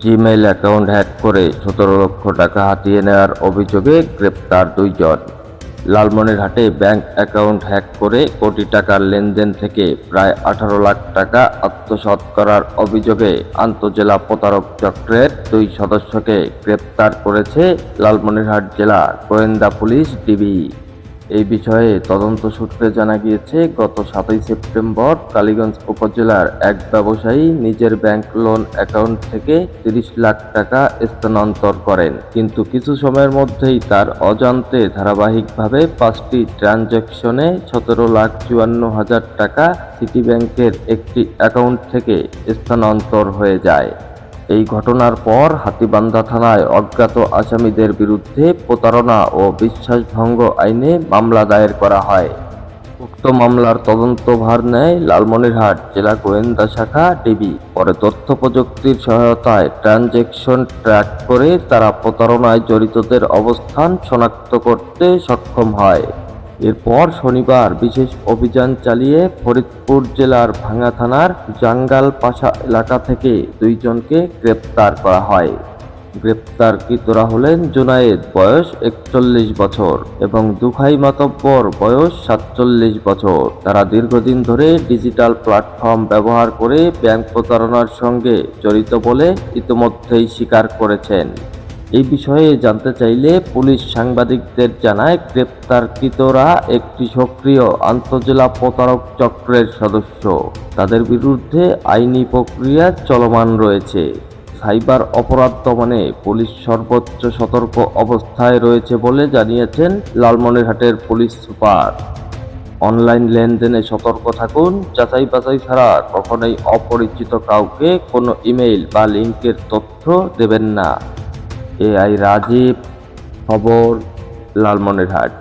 Gmail account hack করে সতেরো লক্ষ টাকা হাতিয়ে নেওয়ার অভিযোগে গ্রেপ্তার দুইজন। লালমনিরহাটে ব্যাংক অ্যাকাউন্ট হ্যাক করে কোটি টাকার লেনদেন থেকে প্রায় আঠারো লাখ টাকা আত্মসাৎ করার অভিযোগে আন্তজেলা প্রতারক চক্রের দুই সদস্যকে গ্রেপ্তার করেছে লালমনিরহাট জেলা গোয়েন্দা পুলিশ ডিবি। এই বিষয়ে তদন্ত সূত্রে জানা গিয়েছে, গত সাতই সেপ্টেম্বর কালীগঞ্জ উপজেলার এক ব্যবসায়ী নিজের ব্যাংক লোন অ্যাকাউন্ট থেকে তিরিশ লাখ টাকা স্থানান্তর করেন। কিন্তু কিছু সময়ের মধ্যেই তার অজান্তে ধারাবাহিকভাবে পাঁচটি ট্রানজ্যাকশনে সতেরো লাখ চুয়ান্ন হাজার টাকা সিটি ব্যাংকের একটি অ্যাকাউন্ট থেকে স্থানান্তর হয়ে যায়। এই ঘটনার পর হাতিবান্ধা থানায় অজ্ঞাত আসামিদের বিরুদ্ধে প্রতারণা ও বিশ্বাসভঙ্গ আইনে মামলা দায়ের করা হয়। উক্ত মামলার তদন্তভার নেয় লালমনিরহাট জেলা গোয়েন্দা শাখা ডিবি। পরে তথ্য প্রযুক্তির সহায়তায় ট্রানজেকশন ট্র্যাক করে তারা প্রতারণায় জড়িতদের অবস্থান শনাক্ত করতে সক্ষম হয়। এরপর শনিবার বিশেষ অভিযান চালিয়ে ফরিদপুর জেলার ভাঙ্গা থানার জাঙ্গাল পাশা এলাকা থেকে দুইজনকে গ্রেপ্তার করা হয়। গ্রেপ্তারকৃতরা হলেন জুনায়েদ, বয়স একচল্লিশ বছর, এবং দুখাই মাতব্বর, বয়স সাতচল্লিশ বছর। তারা দীর্ঘদিন ধরে ডিজিটাল প্ল্যাটফর্ম ব্যবহার করে ব্যাংক প্রতারণার সঙ্গে জড়িত বলে ইতিমধ্যেই স্বীকার করেছেন। এই বিষয়ে জানতে চাইলে পুলিশ সাংবাদিকদের জানায়, গ্রেপ্তারকৃতরা একটি সক্রিয় আন্তজেলা প্রতারক চক্রের সদস্য। তাদের বিরুদ্ধে আইনি প্রক্রিয়া চলমান রয়েছে। সাইবার অপরাধ দমনে পুলিশ সর্বোচ্চ সতর্ক অবস্থায় রয়েছে বলে জানিয়েছেন লালমনিরহাটের পুলিশ সুপার। অনলাইন লেনদেনে সতর্ক থাকুন। যাচাই বাছাই ছাড়া কখনোই অপরিচিত কাউকে কোনো ইমেইল বা লিঙ্কের তথ্য দেবেন না। এআই রাজীব খবর লালমনিরহাট।